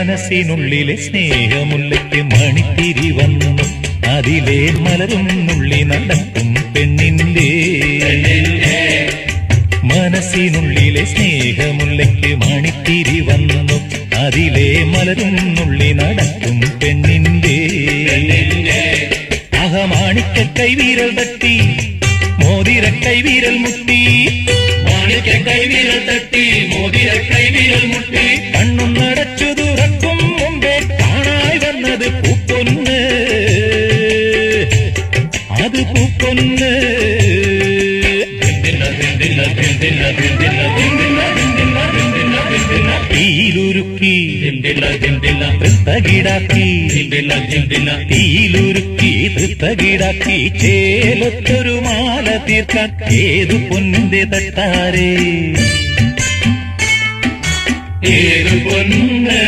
മനസ്സിനുള്ളിലെ സ്നേഹമുല്ലയ്ക്ക് മണിത്തിരി വന്നു. അതിലെ മലരുന്നുള്ളി നടക്കും പെണ്ണിന്റെ. മനസ്സിനുള്ളിലെ സ്നേഹമുല്ലയ്ക്ക് മണിത്തിരി വന്നു. അതിലെ മലരുന്നുള്ളി നടക്കും പെണ്ണിന്റെ. അഹമാണിക്ക കൈവീരൽ തട്ടി മോതിര കൈവീരൽ മുട്ടി. മാണിക്ക കൈവീരൽ തട്ടി മോതിര കൈവീരൽ മുട്ടി. അത് പൂക്കൊന്ന് അത് പൂപ്പൊന്ന് തീയിലുരുക്കി ചേലത്തൊരു മാല തീർക്കേതു പൊന്നിന്റെ തട്ടാരേ ഏതു പൊന്ന്